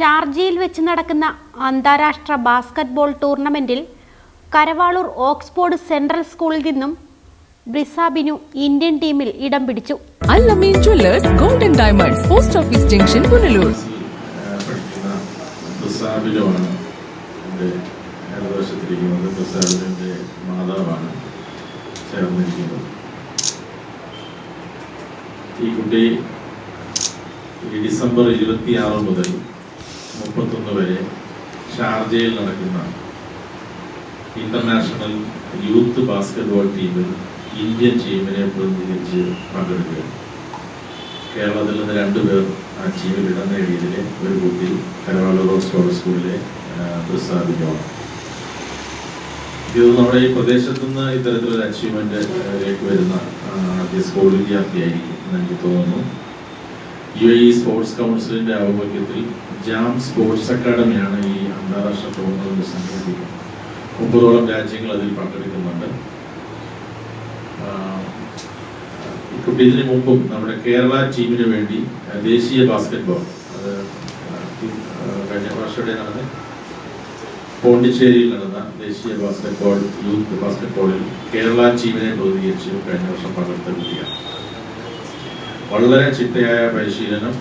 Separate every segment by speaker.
Speaker 1: ഷാർജയിൽ വെച്ച് നടക്കുന്ന അന്താരാഷ്ട്ര ബാസ്കറ്റ്ബോൾ ടൂർണമെന്റിൽ കരവാളൂർ ഓക്സ്ഫോർഡ് സെൻട്രൽ സ്കൂളിൽ നിന്നും ബ്രിസാബിനു ഇന്ത്യൻ ടീമിൽ ഇടം പിടിച്ചു.
Speaker 2: Allameen jewellers golden diamonds post office junction Punalur.
Speaker 3: ഇടതുവശത്തിരിക്കുന്നത്. പ്രസാബിലിന്റെ മാതാവാണ് ചേർന്നിരിക്കുന്നത്. ഈ കുട്ടി ഈ ഡിസംബർ ഇരുപത്തിയാറ് മുതൽ മുപ്പത്തൊന്ന് വരെ ഷാർജയിൽ നടക്കുന്ന ഇന്റർനാഷണൽ യൂത്ത് ബാസ്കറ്റ്ബോൾ ടീമിൽ ഇന്ത്യൻ ടീമിനെ പ്രതിനിധീകരിച്ച് പങ്കെടുക്കുക കേരളത്തിൽ നിന്ന് രണ്ടുപേർ ആ ടീമിൽ ഇടം നേടിയതിലെ ഒരു കുട്ടി കരവാളൂർ സ്കോളർ സ്കൂളിലെ പ്രസാദിക്കമാണ് ഇത് നമ്മുടെ ഈ പ്രദേശത്തു നിന്ന് ഇത്തരത്തിലൊരു അച്ചീവ്മെന്റ് വരുന്ന ആദ്യ സ്കൂൾ വിദ്യാർത്ഥിയായിരിക്കും എന്ന് എനിക്ക് തോന്നുന്നു. യു എ സ്പോർട്സ് കൗൺസിലിന്റെ ആഭിമുഖ്യത്തിൽ ജാം സ്പോർട്സ് അക്കാദമിയാണ് ഈ അന്താരാഷ്ട്ര ടൂർണമെന്റ് സംഘടിപ്പിക്കുന്നത്. മുപ്പതോളം രാജ്യങ്ങൾ അതിൽ പങ്കെടുക്കുന്നുണ്ട്. ഇക്കുട്ടി ഇതിനു മുമ്പും നമ്മുടെ കേരള ടീമിന് വേണ്ടി ദേശീയ ബാസ്കറ്റ്ബോൾ അത് കഴിഞ്ഞ വർഷത്തെ നടന്ന പോണ്ടിച്ചേരിയിൽ നടന്ന ദേശീയ ബാസ്കറ്റ്ബോൾ യൂത്ത് ബാസ്കറ്റ്ബോളിൽ കേരള ടീമിനെ പ്രതിനിധീകരിച്ച് കഴിഞ്ഞ വർഷം പങ്കെടുത്ത കുട്ടിയാണ്. വളരെ ചിട്ടയായ പരിശീലനം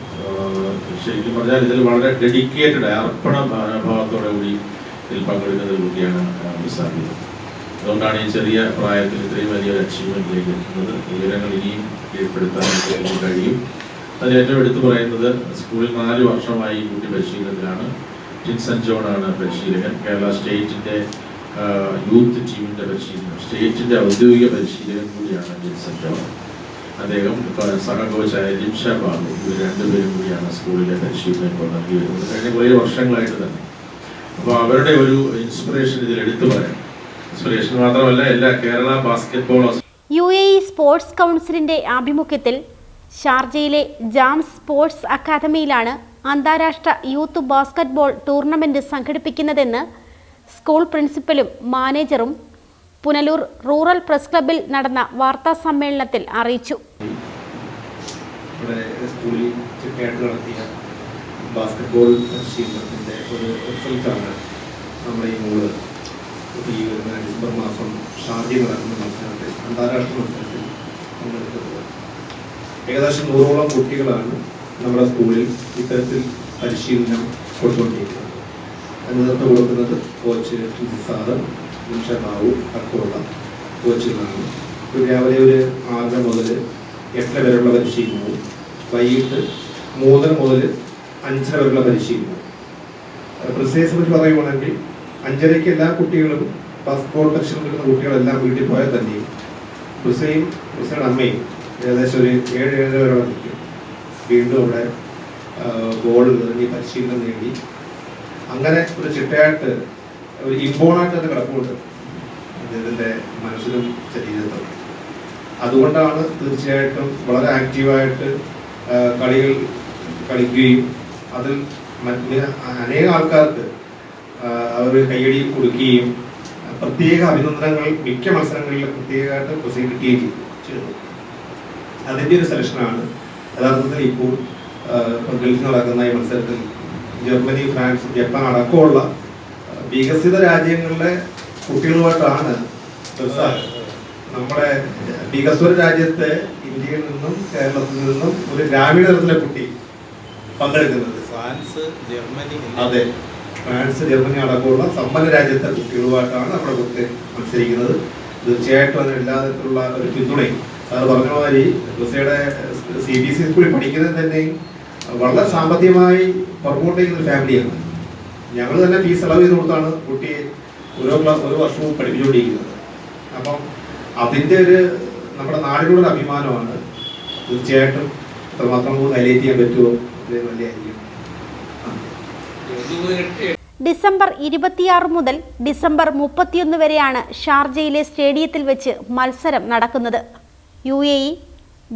Speaker 3: ശരിക്കും പറഞ്ഞാൽ ഇതിൽ വളരെ ഡെഡിക്കേറ്റഡ് അർപ്പണ ഭാവത്തോടെ കൂടി ഇതിൽ പങ്കെടുക്കുന്ന കുട്ടിയാണ് വിസാബി അതുകൊണ്ടാണ് ഈ ചെറിയ പ്രായത്തിൽ ഇത്രയും വലിയ അച്ചീവ്മെന്റിലേക്ക് എത്തുന്നത്. വിവരങ്ങൾ ഇനിയും കീഴ്പ്പെടുത്താനായിട്ട് ഇതിന് കഴിയും. അതിൽ ഏറ്റവും എടുത്തു പറയുന്നത് സ്കൂളിൽ നാല് വർഷമായി കുട്ടി പരിശീലനത്തിലാണ് ടിൻസൺ ജോൺ ആണ് പരിശീലകൻ. കേരള സ്റ്റേറ്റിന്റെ യൂത്ത് ടീമിന്റെ പരിശീലനം സ്റ്റേറ്റിന്റെ ഔദ്യോഗിക പരിശീലകൻ കൂടിയാണ് ടിൻസൺ ജോൺ. അദ്ദേഹം സഹ കോച്ചായ ജിംഷ ബാബു ഇവർ രണ്ടുപേരും കൂടിയാണ് സ്കൂളിലെ പരിശീലനം നൽകി വരുന്നത്. കഴിഞ്ഞ കുറേ വർഷങ്ങളായിട്ട് തന്നെ. അപ്പോൾ അവരുടെ ഒരു ഇൻസ്പിറേഷൻ ഇതിൽ എടുത്തു പറയാം. ഇൻസ്പിറേഷൻ മാത്രമല്ല എല്ലാ Kerala basketball
Speaker 1: U A E sports കൗൺസിലിന്റെ ആഭിമുഖ്യത്തിൽ ഷാർജയിലെ ജാം സ്പോർട്സ് അക്കാദമിയിലാണ് അന്താരാഷ്ട്ര യൂത്ത് ബാസ്കറ്റ്ബോൾ ടൂർണമെന്റ് സംഘടിപ്പിക്കുന്നതെന്ന് സ്കൂൾ പ്രിൻസിപ്പലും മാനേജറും പുനലൂർ റൂറൽ പ്രസ് ക്ലബിൽ നടന്ന വാർത്താ സമ്മേളനത്തിൽ അറിയിച്ചു.
Speaker 4: ബാസ്കറ്റ്ബോൾ ഒരു റിസൾട്ടാണ് ഈ വരുന്ന ഡിസംബർ മാസം ഏകദേശം നൂറോളം കുട്ടികളാണ് നമ്മുടെ സ്കൂളിൽ ഇത്തരത്തിൽ പരിശീലനം കൊടുത്തുകൊണ്ടിരിക്കുന്നത് നേതൃത്വം കൊടുക്കുന്നത് കോച്ച് സാറ് നിമിഷ ബാബു അക്കോള കോച്ചുകളാണ്. ഇപ്പോൾ രാവിലെ ഒരു ആറര മുതൽ എട്ടര വരെയുള്ള പരിശീലനവും വൈകിട്ട് മൂന്നര മുതൽ അഞ്ചര വരെയുള്ള പരിശീലനവും. പ്രിസൈസ് പറ്റി പറയുകയാണെങ്കിൽ അഞ്ചരയ്ക്ക് എല്ലാ കുട്ടികളും പാസ്പോർട്ട് പരിശീലനം കിട്ടുന്ന കുട്ടികളെല്ലാം വീട്ടിൽ പോയാൽ തന്നെയും പ്രിസയും പ്രിസയുടെ അമ്മയും ഏകദേശം ഒരു ഏഴ് ഏഴര വരെ നിൽക്കും വീണ്ടും അവിടെ ബോൾ എറിഞ്ഞ് പരിശീലനം നേടി അങ്ങനെ ഒരു ചിട്ടയായിട്ട് ഒരു ഇമ്പോണായിട്ട് തന്നെ കിടപ്പുണ്ട്. അദ്ദേഹത്തിന്റെ മനസ്സിലും ശരീരത്തിലും. അതുകൊണ്ടാണ് തീർച്ചയായിട്ടും വളരെ ആക്റ്റീവായിട്ട് കളികൾ കളിക്കുകയും അതിൽ അനേക ആൾക്കാർക്ക് അവർ കയ്യടി കൊടുക്കുകയും പ്രത്യേക അഭിനന്ദനങ്ങൾ മിക്ക മത്സരങ്ങളിലും പ്രത്യേകമായിട്ട് പ്രസംഗം കിട്ടുകയും ചെയ്തു അതിന്റെ ഒരു സെലക്ഷനാണ് യഥാർത്ഥത്തിൽ ഇപ്പോൾ ഗൾഫിൽ നടക്കുന്ന ഈ മത്സരത്തിൽ ജർമ്മനി ഫ്രാൻസ് ജപ്പാൻ അടക്കമുള്ള വികസിത രാജ്യങ്ങളിലെ കുട്ടികളുമായിട്ടാണ് നമ്മുടെ വികസ്വര രാജ്യത്തെ ഇന്ത്യയിൽ നിന്നും കേരളത്തിൽ നിന്നും ഒരു ഗ്രാമീണ തലത്തിലെ കുട്ടി പങ്കെടുക്കുന്നത്.
Speaker 5: ഫ്രാൻസ് ജർമ്മനി
Speaker 4: അതെ. ഫ്രാൻസ് ജർമ്മനി അടക്കമുള്ള സമ്പന്ന രാജ്യത്തെ കുട്ടികളുമായിട്ടാണ് നമ്മുടെ കുട്ടി മത്സരിക്കുന്നത്. തീർച്ചയായിട്ടും അതിന് എല്ലാ തരത്തിലുള്ള ഒരു പിന്തുണയും. സാർ പറഞ്ഞ മാതിരി റുസയുടെ സി ബി എസ് സി സ്കൂളിൽ പഠിക്കുന്നത് തന്നെയും വളരെ സാമ്പത്തികമായി പുറകോട്ട് ചെയ്യുന്ന ഫാമിലിയാണ് ഞങ്ങൾ തന്നെ ഫീസ് അളവ് ചെയ്ത് കൊടുത്താണ് കുട്ടിയെ ഓരോ ക്ലാസ് ഓരോ വർഷവും പഠിപ്പിച്ചുകൊണ്ടിരിക്കുന്നത്. അപ്പം അതിന്റെ ഒരു നമ്മുടെ നാടിനോടൊരു അഭിമാനമാണ്. തീർച്ചയായിട്ടും എത്രമാത്രം ഹൈലൈറ്റ് ചെയ്യാൻ പറ്റുമോ? നല്ലതായിരിക്കും.
Speaker 1: ഡിസംബർ ഇരുപത്തിയാറ് മുതൽ ഡിസംബർ മുപ്പത്തിയൊന്ന് വരെയാണ് ഷാർജയിലെ സ്റ്റേഡിയത്തിൽ വെച്ച് മത്സരം നടക്കുന്നത്. U A E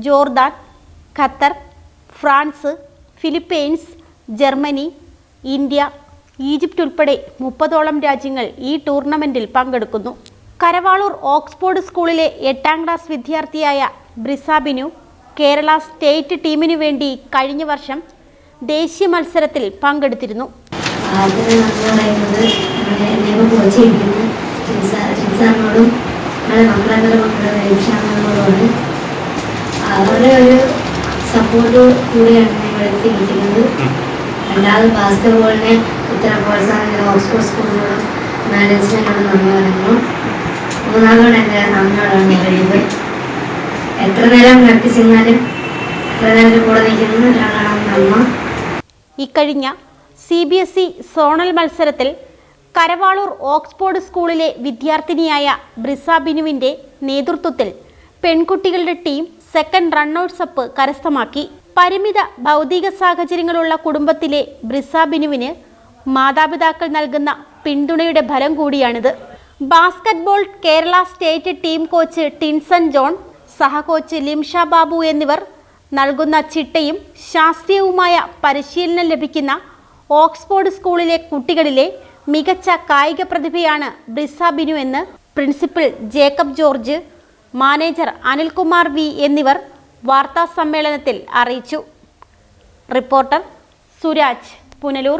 Speaker 1: Jordan Qatar France Philippines Germany India Egypt ഉൾപ്പെടെ മുപ്പതോളം രാജ്യങ്ങൾ ഈ ടൂർണമെന്റിൽ പങ്കെടുക്കുന്നു. കരവാളൂർ ഓക്സ്ഫോർഡ് സ്കൂളിലെ എട്ടാം ക്ലാസ് വിദ്യാർത്ഥിയായ ബ്രിസാബിനു കേരള സ്റ്റേറ്റ് ടീമിനു വേണ്ടി കഴിഞ്ഞ വർഷം ദേശീയ മത്സരത്തിൽ പങ്കെടുത്തിരുന്നു.
Speaker 5: ആദ്യം പറയുന്നത് കോച്ച് മക്കളുടെ അവരുടെ ഒരു സപ്പോർട്ട് കൂടിയാണ് ഞങ്ങൾ എത്തിയിരിക്കുന്നത് രണ്ടാമത് ബാസ്കറ്റ് ബോളിനെ ഇത്ര പ്രോത്സാഹനം ഓക്സ്ഫോർഡ് സ്കൂളിനോടും മാനേജ്മെന്റിനോടും നന്ദി പറയുന്നു. മൂന്നാമതോടെ എന്റെ നന്ദിയോടാണ് കഴിയുന്നത് എത്ര നേരം പ്രാക്ടീസ് ചെയ്യുന്നാലും എത്ര നേരം കൂടെ നിൽക്കുന്ന ഒരാളാണ് നമ്മ
Speaker 1: ഇക്കഴിഞ്ഞ C B S E zonal മത്സരത്തിൽ കരവാളൂർ ഓക്സ്ഫോർഡ് സ്കൂളിലെ വിദ്യാർത്ഥിനിയായ ബ്രിസ ബിനുവിന്റെ നേതൃത്വത്തിൽ പെൺകുട്ടികളുടെ ടീം സെക്കൻഡ് റണ്ണൌട്ട്സ് അപ്പ് കരസ്ഥമാക്കി. പരിമിത ഭൗതിക സാഹചര്യങ്ങളുള്ള കുടുംബത്തിലെ ബ്രിസ ബിനുവിന് മാതാപിതാക്കൾ നൽകുന്ന പിന്തുണയുടെ ഫലം കൂടിയാണിത്. Basketball Kerala state team coach Tinson John സഹകോച്ച് Limsha Babu എന്നിവർ നൽകുന്ന ചിട്ടയും ശാസ്ത്രീയവുമായ പരിശീലനം ലഭിക്കുന്ന ഓക്സ്ഫോർഡ് സ്കൂളിലെ കുട്ടികളിലെ മികച്ച കായിക പ്രതിഭയാണ് ബ്രിസ ബിനു എന്ന് principal Jacob George manager Anilkumar V എന്നിവർ വാർത്താ സമ്മേളനത്തിൽ അറിയിച്ചു. റിപ്പോർട്ടർ സുരാജ് പുനലൂർ.